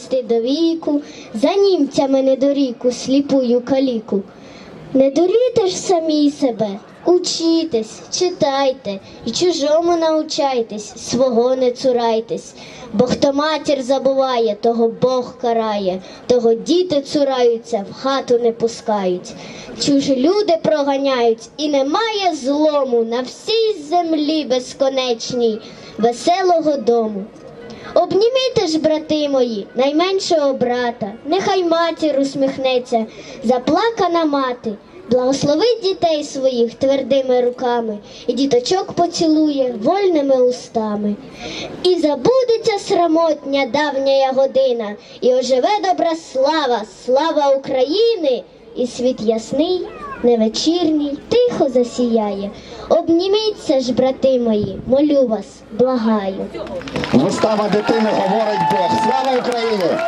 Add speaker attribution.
Speaker 1: довести до віку, за німцями недоріку, сліпую каліку. Не дуріте ж самі себе, учітесь, читайте і чужому научайтесь, свого не цурайтесь. Бо хто матір забуває, того Бог карає, того діти цураються, в хату не пускають. Чужі люди проганяють, і немає злому на всій землі безконечній, веселого дому. Обніміте ж, брати мої, найменшого брата, нехай матір усміхнеться, заплакана мати, благословить дітей своїх твердими руками, і діточок поцілує вольними устами. І забудеться срамотня давня година, і оживе добра слава, слава України, і світ ясний, невечірній, тихо засіяє. Обніміться ж, брати мої, молю вас, благаю.
Speaker 2: Вистава дитини говорить Бог. Слава Україні!